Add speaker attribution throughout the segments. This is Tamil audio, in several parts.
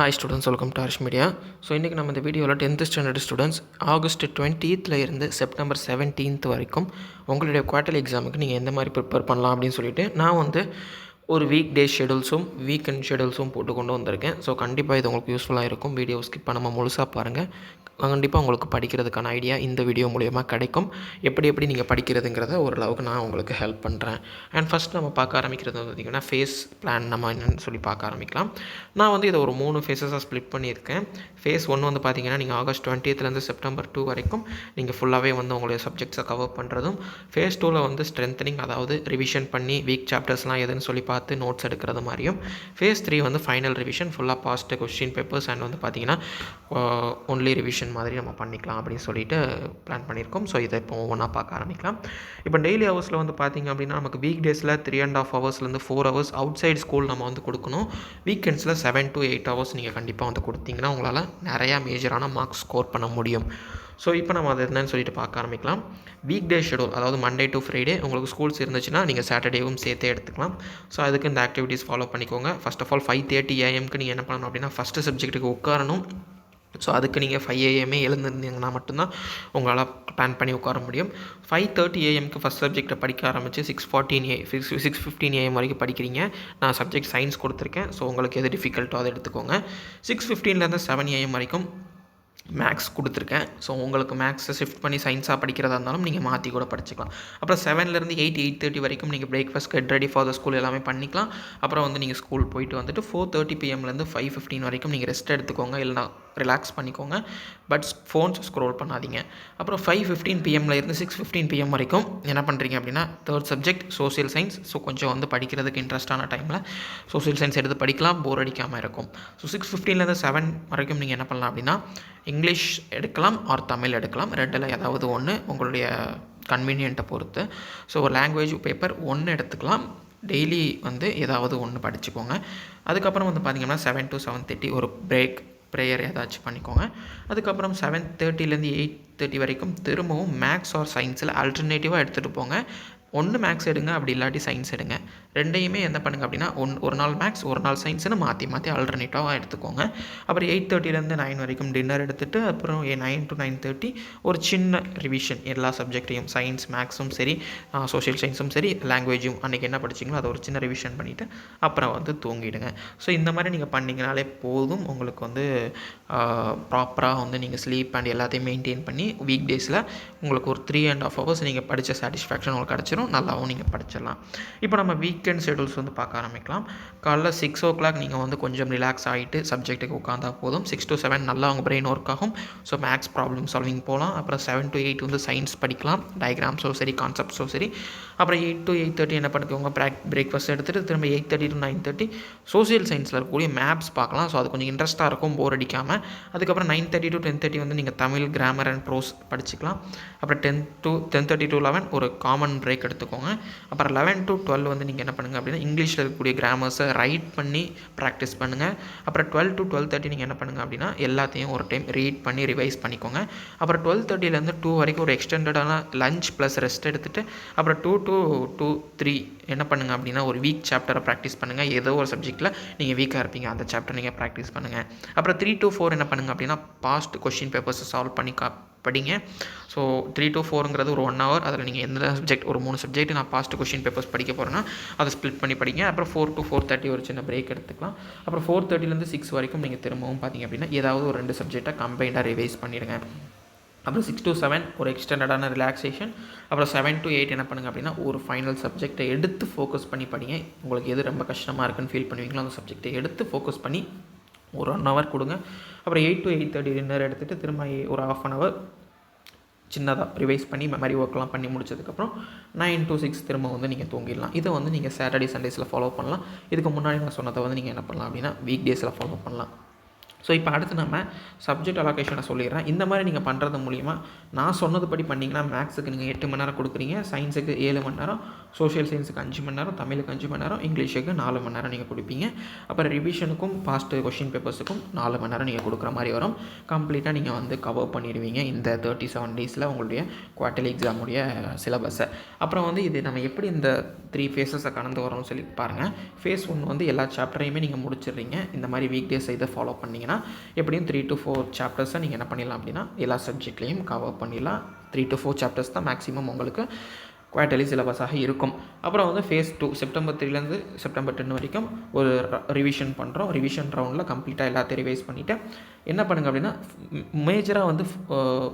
Speaker 1: Hi students welcome to Harsh media so இன்றைக்கி நம்ம இந்த வீடியோவில் டென்த்து ஸ்டாண்டர்ட் ஸ்டூடெண்ட்ஸ் ஆகஸ்ட் டுவெண்ட்டீத்தில் இருந்து செப்டம்பர் செவன்டீன்த் வரைக்கும் உங்களுடைய குவார்டர்லி எக்ஸாமுக்கு நீங்கள் எந்த மாதிரி ப்ரிப்பேர் பண்ணலாம் அப்படின்னு சொல்லிட்டு நான் வந்து ஒரு வீக் டே ஷெடியூல்ஸும் வீக்கெண்ட் ஷெடியூல்ஸும் போட்டு கொண்டு வந்திருக்கேன். ஸோ கண்டிப்பாக இது உங்களுக்கு யூஸ்ஃபுல்லாக இருக்கும். வீடியோ ஸ்கிப் பண்ணாமல் முழுசாக பாருங்கள் கண்டிப்பாக உங்களுக்கு படிக்கிறதுக்கான ஐடியா இந்த வீடியோ மூலயமா கிடைக்கும். எப்படி எப்படி நீங்கள் படிக்கிறதுங்கிறத ஓரளவுக்கு நான் உங்களுக்கு ஹெல்ப் பண்ணுறேன் அண்ட் ஃபஸ்ட் நம்ம பார்க்க ஆரம்பிக்கிறது வந்து பார்த்திங்கன்னா ஃபேஸ் பிளான் நம்ம என்னென்னு சொல்லி பார்க்க ஆரம்பிக்கலாம். நான் வந்து இதை ஒரு மூணு ஃபேஸஸாக ஸ்ப்ளிட் பண்ணியிருக்கேன். ஃபேஸ் ஒன்று வந்து பார்த்திங்கன்னா நீங்கள் ஆகஸ்ட் டுவெண்ட்டியத்துலேருந்து செப்டம்பர் டூ வரைக்கும் நீங்கள் ஃபுல்லாகவே வந்து உங்களுடைய சப்ஜெக்ட்ஸை கவர் பண்ணுறதும் ஃபேஸ் டூவில் வந்து ஸ்ட்ரென்த்தனிங் அதாவது ரிவிஷன் பண்ணி வீக் சாப்டர்ஸ்லாம் எதுன்னு சொல்லி பார்த்து நோட்ஸ் எடுக்கிறது மாதிரியும் ஃபேஸ் த்ரீ வந்து ஃபைனல் ரிவிஷன் ஃபுல்லாக பாஸ்ட் கொஸ்டின் பேப்பர்ஸ் அண்ட் வந்து பார்த்திங்கன்னா ஒன்லி uh, ரிவிஷன் மாதிரி நம்ம பண்ணிக்கலாம் அப்படின்னு சொல்லிட்டு பிளான் பண்ணியிருக்கோம். ஸோ இதை இப்போ ஒவ்வொன்றா பார்க்க ஆரம்பிக்கலாம். இப்போ டெய்லி ஹவர்ஸில் வந்து பார்த்திங்க அப்படின்னா நமக்கு வீக் டேஸில் த்ரீ அண்ட் ஆஃப் ஹவர்ஸ்லேருந்து four hours outside school நம்ம வந்து கொடுக்கணும். வீக்கெண்ட்ஸில் செவன் டு எயிட் ஹவர்ஸ் நீங்கள் கண்டிப்பாக வந்து கொடுத்தீங்கன்னா உங்களால் நிறையா மேஜரான மார்க்ஸ் ஸ்கோர் பண்ண முடியும். ஸோ இப்போ நம்ம அதை என்னன்னு சொல்லிட்டு பார்க்க ஆரம்பிக்கலாம். வீக் டே ஷெடியூல் அதாவது மண்டே டு ஃப்ரைடே உங்களுக்கு ஸ்கூல்ஸ் இருந்துச்சுன்னா நீங்கள் சாட்டர்டேவும் சேர்த்தே எடுத்துக்கலாம். ஸோ அதுக்கு இந்த ஆக்டிவிட்டீஸ் ஃபாலோ பண்ணிக்கோங்க. First of all five thirty ஏஎம்க்கு நீங்கள் என்ன பண்ணணும் அப்படின்னா ஃபஸ்ட்டு சப்ஜெக்ட்டுக்கு உட்காரணும். ஸோ அதுக்கு நீங்கள் ஃபைவ் ஏஎம்ஏ எழுந்திருந்தீங்கன்னா மட்டும்தான் உங்களால் பிளான் பண்ணி உட்கார முடியும். ஃபைவ் தேர்ட்டி ஏஎம்க்கு ஃபஸ்ட் சப்ஜெக்ட்டை படிக்க ஆரம்பித்து six fourteen a six six fifteen AM வரைக்கும் படிக்கிறீங்க. நான் சப்ஜெக்ட் சயின்ஸ் கொடுத்துருக்கேன். ஸோ உங்களுக்கு எது டிஃபிகல்ட்டோ அதை எடுத்துக்கோங்க. சிக்ஸ் ஃபிஃப்டீன்லேருந்து செவன் ஏஎம் வரைக்கும் மேக்ஸ் கொடுத்துருக்கேன். ஸோ உங்களுக்கு மேக்ஸை ஷிஃப்ட் பண்ணி சயின்ஸாக படிக்கிறதா இருந்தாலும் நீங்கள் மாற்றி கூட படிச்சுக்கலாம். அப்புறம் செவன்லேருந்து எயிட் எயிட் தேர்ட்டி வரைக்கும் நீங்கள் breakfast get ready for the school எல்லாமே பண்ணிக்கலாம். அப்புறம் வந்து நீங்கள் ஸ்கூல் போயிட்டு வந்துட்டு ஃபோர் தேர்ட்டி பிஎம்லேருந்து ஃபைவ் ஃபிஃப்டின் வரைக்கும் நீங்கள் ரெஸ்ட் எடுத்துக்கோங்க. இல்லைனா ரிலாக்ஸ் பண்ணிக்கோங்க. பட் ஃபோன்ஸ் ஸ்க்ரோல் பண்ணாதீங்க. அப்புறம் ஃபைவ் ஃபிஃப்டீன் பிஎம்ல இருந்து சிக்ஸ் ஃபிஃப்டீன் பிஎம் வரைக்கும் என்ன பண்ணுறீங்க அப்படின்னா third subject social science so கொஞ்சம் வந்து படிக்கிறதுக்கு இன்ட்ரெஸ்டான டைமில் சோசியல் சயின்ஸ் எடுத்து படிக்கலாம். போர் அடிக்காமல் இருக்கும். ஸோ சிக்ஸ் ஃபிஃப்டீன்லேருந்து செவன் வரைக்கும் நீங்கள் என்ன பண்ணலாம் அப்படின்னா இங்கிலீஷ் எடுக்கலாம் ஆர் தமிழ் எடுக்கலாம். ரெண்டில் ஏதாவது ஒன்று உங்களுடைய கன்வீனியண்ட்டை பொறுத்து. ஸோ ஒரு லாங்குவேஜ் பேப்பர் ஒன்று எடுத்துக்கலாம். டெய்லி வந்து ஏதாவது ஒன்று படிச்சுக்கோங்க. அதுக்கப்புறம் வந்து பார்த்திங்கன்னா செவன் டு செவன் தேர்ட்டி ஒரு பிரேக் ப்ரேயர் ஏதாச்சும் பண்ணிக்கோங்க. அதுக்கப்புறம் செவன் தேர்ட்டிலேருந்து எயிட் தேர்ட்டி வரைக்கும் திரும்பவும் மேக்ஸ் ஆர் சயின்ஸில் அல்டர்னேட்டிவாக எடுத்துகிட்டு போங்க. ஒன்று மேக்ஸ் எடுங்க அப்படி இல்லாட்டி சயின்ஸ் எடுங்க. ரெண்டையுமே என்ன பண்ணுங்க அப்படின்னா ஒன் ஒரு நாள் மேக்ஸ் ஒரு நாள் சயின்ஸ்னு மாற்றி மாற்றி ஆல்டர்னேட்டிவாக எடுத்துக்கோங்க. அப்புறம் எயிட் தேர்ட்டிலேருந்து நைன் வரைக்கும் டின்னர் எடுத்துகிட்டு அப்புறம் ஏ நைன் டு நைன் தேர்ட்டி ஒரு சின்ன ரிவிஷன் எல்லா சப்ஜெக்டையும் சயின்ஸ் மேக்ஸும் சரி சோஷியல் சயின்ஸும் சரி லாங்குவேஜும் அன்றைக்கி என்ன படிச்சிங்களோ அதை ஒரு சின்ன ரிவிஷன் பண்ணிவிட்டு அப்புறம் வந்து தூங்கிடுங்க. ஸோ இந்த மாதிரி நீங்கள் பண்ணிங்கனாலே போதும். உங்களுக்கு வந்து ப்ராப்பராக வந்து நீங்கள் ஸ்லீப் அண்ட் எல்லாத்தையும் மெயின்டைன் பண்ணி வீக் டேஸில் உங்களுக்கு ஒரு த்ரீ அண்ட் ஆஃப் ஹவர்ஸ் நீங்கள் படித்த சாட்டிஸ்ஃபேக்ஷன் உங்களுக்கு கிடச்சிரும். நல்லாவும் நீங்கள் படிச்சிடலாம். இப்போ நம்ம வீக்கெண்ட் ஷெடியூல்ஸ் வந்து பார்க்க ஆரம்பிக்கலாம். காலைல சிக்ஸ் ஓ கிளாக் நீங்கள் வந்து கொஞ்சம் ரிலாக்ஸ் ஆகிட்டு சப்ஜெக்ட்டுக்கு உட்காந்தா போதும். சிக்ஸ் டு செவன் நல்லா உங்கள் பிரெயின் ஒர்க் ஆகும். ஸோ மேக்ஸ் ப்ராப்ளம் சால்விங் போகலாம் அப்புறம் செவன் டு எயிட் வந்து சயின்ஸ் படிக்கலாம். டயக்ராம்ஸோ சரி கான்செப்ட்ஸோ சரி. அப்புறம் எயிட் டு எயிட் தேர்ட்டி என்ன பண்ணிக்கோங்க ப்ராக் பிரேக்ஃபாஸ்ட் எடுத்துகிட்டு திரும்ப eight thirty to nine thirty social சயின்ஸில் இருக்கக்கூடிய மேப்ஸ் பார்க்கலாம். ஸோ அது கொஞ்சம் இன்ட்ரெஸ்ட்டாக இருக்கும் போர் அடிக்காமல் அதுக்கப்புறம் nine thirty to ten thirty வந்து நீங்கள் தமிழ் கிராமர் அண்ட் ப்ரோஸ் படிச்சுக்கலாம். அப்புறம் ten to ten thirty to eleven ஒரு காமன் பிரேக் எடுத்துக்கோங்க. அப்புறம் லெவன் டு டுவெல் வந்து நீங்கள் என்ன பண்ணுங்கள் அப்படின்னா இங்கிலீஷில் இருக்கக்கூடிய கிராமர்ஸை ரைட் பண்ணி ப்ராக்டிஸ் பண்ணுங்கள் அப்புறம் டுவெல் டு டுவெல் தேர்ட்டி நீங்கள் என்ன பண்ணுங்கள் அப்படின்னா எல்லாத்தையும் ஒரு டைம் ரீட் பண்ணி ரிவைஸ் பண்ணிக்கோங்க. அப்புறம் டுவெல் தேர்ட்டிலேருந்து டூ வரைக்கும் ஒரு எக்ஸ்டெண்டடான லஞ்ச் ப்ளஸ் ரெஸ்ட் எடுத்துகிட்டு அப்புறம் டூ டு டூ த்ரீ என்ன பண்ணுங்கள் அப்படின்னா ஒரு வீக் சாப்டரை ப்ராக்டிஸ் பண்ணுங்கள் ஏதோ ஒரு சப்ஜெக்ட்டில் நீங்கள் வீக்காக இருப்பீங்க. அந்த சாப்டர் நீங்கள் ப்ராக்டிஸ் பண்ணுங்கள் அப்புறம் த்ரீ டு ஃபோர் என்ன பண்ணுங்கள் அப்படின்னா பாஸ்ட் கொஷின் பேப்பர்ஸை சால்வ் பண்ணி கா படிங்க. ஸோ த்ரீ டு ஃபோருங்கிறது ஒரு ஒன் ஹவர் அதில் நீங்கள் எந்த சப்ஜெக்ட் ஒரு மூணு சப்ஜெக்ட் நான் பாஸ்ட் கொஷின் பேப்பர்ஸ் படிக்க போகிறேன்னா அதை ஸ்ப்ளிட் பண்ணி படிங்க. அப்புறம் ஃபோர் டு ஃபோர் தேர்ட்டி ஒரு சின்ன பிரேக் எடுத்துக்கலாம். அப்புறம் ஃபோர் தேர்ட்டிலேருந்து சிக்ஸ் வரைக்கும் நீங்கள் திரும்பவும் பார்த்தீங்க அப்படின்னா ஏதாவது ஒரு ரெண்டு சப்ஜெக்டாக கம்பைண்டாக ரிவைஸ் பண்ணிடுங்க. அப்புறம் சிக்ஸ் டு செவன் ஒரு எக்ஸ்டெண்டடான ரிலாக்ஸேஷன் அப்புறம் செவன் டு எயிட் என்ன பண்ணுங்கள் அப்படின்னா ஒரு ஃபைனல் சப்ஜெக்டை எடுத்து ஃபோக்கஸ் பண்ணி படிங்க. உங்களுக்கு எது ரொம்ப கஷ்டமாக இருக்குன்னு ஃபீல் பண்ணுவீங்களோ அந்த சப்ஜெக்டை எடுத்து ஃபோக்கஸ் பண்ணி ஒரு ஒன் ஹவர் கொடுங்க. அப்புறம் eight to eight thirty dinner எடுத்துகிட்டு திரும்ப ஒரு ஆஃப் அன் ஹவர் சின்னதாக ரிவைஸ் பண்ணி மெமரி ஒர்க்லாம் பண்ணி முடிச்சதுக்கப்புறம் நைன் டு சிக்ஸ் திரும்ப வந்து நீங்கள் தூங்கிடலாம். இதை வந்து நீங்கள் சாட்டர்டே சண்டேஸில் ஃபாலோ பண்ணலாம். இதுக்கு முன்னாடி நான் சொன்னதை வந்து நீங்கள் என்ன பண்ணலாம் அப்படின்னா வீக் டேஸில் ஃபாலோ பண்ணலாம். ஸோ இப்போ அடுத்து நம்ம சப்ஜெக்ட் அலோகேஷனை சொல்லிடுறேன். இந்த மாதிரி நீங்கள் பண்ணுறது மூலிமா நான் சொன்னது படி பண்ணிங்கன்னா மேக்ஸுக்கு நீங்கள் எட்டு மணி நேரம் கொடுக்குறீங்க சயின்ஸுக்கு ஏழு மணி நேரம் சோஷியல் சயின்ஸுக்கு அஞ்சு மணி நேரம் தமிழுக்கு அஞ்சு மணி நேரம் இங்கிலீஷுக்கு நாலு மணி நேரம் நீங்கள் கொடுப்பீங்க. அப்புறம் ரிவிஷனுக்கும் பாஸ்ட்டு கொஷின் பேப்பர்ஸுக்கும் நாலு மணி நேரம் நீங்கள் கொடுக்குற மாதிரி வரும். கம்ப்ளீட்டாக நீங்கள் வந்து கவர் பண்ணிடுவீங்க இந்த தேர்ட்டி செவன் டேஸில் உங்களுடைய குவார்ட்டர்லி எக்ஸாமுடைய சிலபஸை அப்புறம் வந்து இது நம்ம எப்படி இந்த த்ரீ ஃபேஸஸை கடந்து வரோம்னு சொல்லி பாருங்கள் ஃபேஸ் ஒன் வந்து எல்லா சாப்டரையுமே நீங்கள் முடிச்சிடுறீங்க. இந்த மாதிரி வீக் டேஸ் இதை ஃபாலோ பண்ணிங்கன்னா எப்படியும் த்ரீ டு ஃபோர் சாப்டர்ஸை நீங்கள் என்ன பண்ணிடலாம் அப்படின்னா எல்லா சப்ஜெக்ட்லேயும் கவர் பண்ணிடலாம். த்ரீ டு ஃபோர் சாப்டர்ஸ் தான் மேக்ஸிமம் உங்களுக்கு குவார்டர்லி சிலபஸாக இருக்கும். அப்புறம் வந்து ஃபேஸ் டூ செப்டம்பர் த்ரீலேருந்து செப்டம்பர் டென் வரைக்கும் ஒரு ரிவிஷன் பண்ணுறோம் ரிவிஷன் ரவுண்டில் கம்ப்ளீட்டாக எல்லாத்தையும் ரிவைஸ் பண்ணிவிட்டு என்ன பண்ணுங்கள் அப்படின்னா மேஜராக வந்து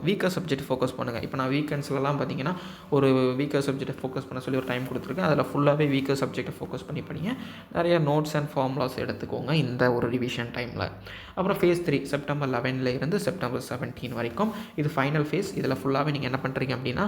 Speaker 1: வீக்கர் சப்ஜெக்ட் ஃபோக்கஸ் பண்ணுங்கள் இப்போ நான் வீக்கெண்ட்ஸ்லலாம் பார்த்தீங்கன்னா ஒரு வீக்கர் சப்ஜெக்ட்டை ஃபோக்கஸ் பண்ண சொல்லி ஒரு டைம் கொடுத்துருக்கேன். அதில் ஃபுல்லாகவே வீக்கர் சப்ஜெக்ட்டை ஃபோக்கஸ் பண்ணி பண்ணிங்க நிறைய நோட்ஸ் அண்ட் ஃபார்முலாஸ் எடுத்துக்கோங்க இந்த ஒரு ரிவிஷன் டைமில் அப்புறம் ஃபேஸ் த்ரீ செப்டம்பர் லெவனில் இருந்து செப்டம்பர் செவன்டீன் வரைக்கும் இது ஃபைனல் ஃபேஸ் இதில் ஃபுல்லாகவே நீங்கள் என்ன பண்ணுறீங்க அப்படின்னா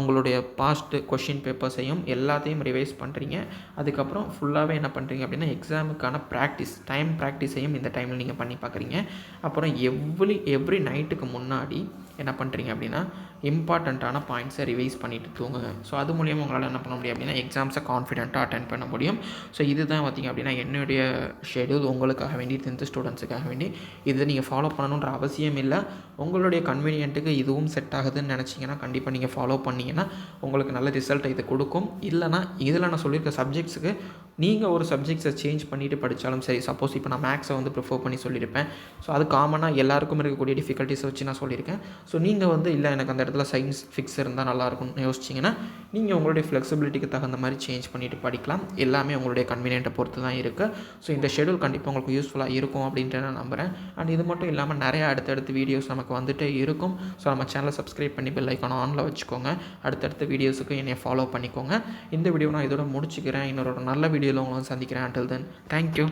Speaker 1: உங்களுடைய பாஸ்ட் பாஸ்ட்டு கொஷின் பேப்பர்ஸையும் எல்லாத்தையும் ரிவைஸ் பண்ணுறீங்க அதுக்கப்புறம் ஃபுல்லாகவே என்ன பண்ணுறீங்க அப்படின்னா எக்ஸாமுக்கான ப்ராக்டிஸ் டைம் ப்ராக்டிஸையும் இந்த டைமில் நீங்கள் பண்ணி பார்க்குறீங்க அப்புறம் எவ்ரி எவ்ரி நைட்டுக்கு முன்னாடி என்ன பண்ணுறீங்க அப்படின்னா இம்பார்ட்டண்ட்டான பாயிண்ட்ஸை ரிவைஸ் பண்ணிட்டு தூங்குங்க. ஸோ அது மூலியமாக உங்களால் என்ன பண்ண முடியும் அப்படின்னா எக்ஸாம்ஸை கான்ஃபிடென்ட்டாக அட்டன் பண்ண முடியும். ஸோ இதுதான் பார்த்திங்க அப்படின்னா என்னுடைய ஷெடியூல் உங்களுக்காக வேண்டி டென்த்து ஸ்டூடெண்ட்ஸுக்காக வேண்டி. இதை நீங்கள் ஃபாலோ பண்ணணுன்ற அவசியம் இல்லை. உங்களுடைய கன்வீனியன்ட்டுக்கு இதுவும் செட் ஆகுதுன்னு நினச்சிங்கன்னா கண்டிப்பாக நீங்கள் ஃபாலோ பண்ணிங்கன்னா உங்களுக்கு நல்ல ரிசல்ட் இது கொடுக்கும். இல்லைனா இதில் நான் சொல்லியிருக்க சப்ஜெக்ட்ஸுக்கு நீங்கள் ஒரு சப்ஜெக்ட்ஸை சேஞ்ச் பண்ணிவிட்டு படித்தாலும் சரி சப்போஸ் இப்போ நான் மேக்ஸை வந்து ப்ரிஃபர் பண்ணி சொல்லியிருப்பேன். ஸோ அது காமனாக எல்லாருக்கும் இருக்கக்கூடிய டிஃபிகல்ட்டிஸை வச்சு நான் சொல்லியிருக்கேன். ஸோ நீங்கள் வந்து இல்லை எனக்கு அந்த இடத்துல சயின்ஸ் ஃபிக்ஸ் இருந்தால் நல்லாயிருக்கும்னு யோசிச்சிங்கன்னா நீங்கள் உங்களுடைய ஃப்ளெக்சிபிலிட்டிக்கு தகுந்த மாதிரி சேஞ்ச் பண்ணிவிட்டு படிக்கலாம். எல்லாமே உங்களுடைய கன்வீனியன்ட்டை பொறுத்து தான் இருக்குது ஸோ இந்த ஷெடியூல் கண்டிப்பாக உங்களுக்கு யூஸ்ஃபுல்லாக இருக்கும் அப்படின்ட்டு நான் நம்புகிறேன் அண்ட் இது மட்டும் இல்லாமல் நிறையா அடுத்தடுத்து வீடியோஸ் நமக்கு வந்துட்டே இருக்கும். ஸோ நம்ம சேனலை சப்ஸ்கிரைப் பண்ணி பெல் ஐக்கான ஆனில் வச்சுக்கோங்க. அடுத்தடுத்த வீடியோஸுக்கு என்னை ஃபாலோ பண்ணிக்கோங்க. இந்த வீடியோ நான் இதோட முடிச்சுக்கிறேன். இன்னொரு நல்ல வீடியோவில் உங்களை சந்திக்கிறேன். Until then thank you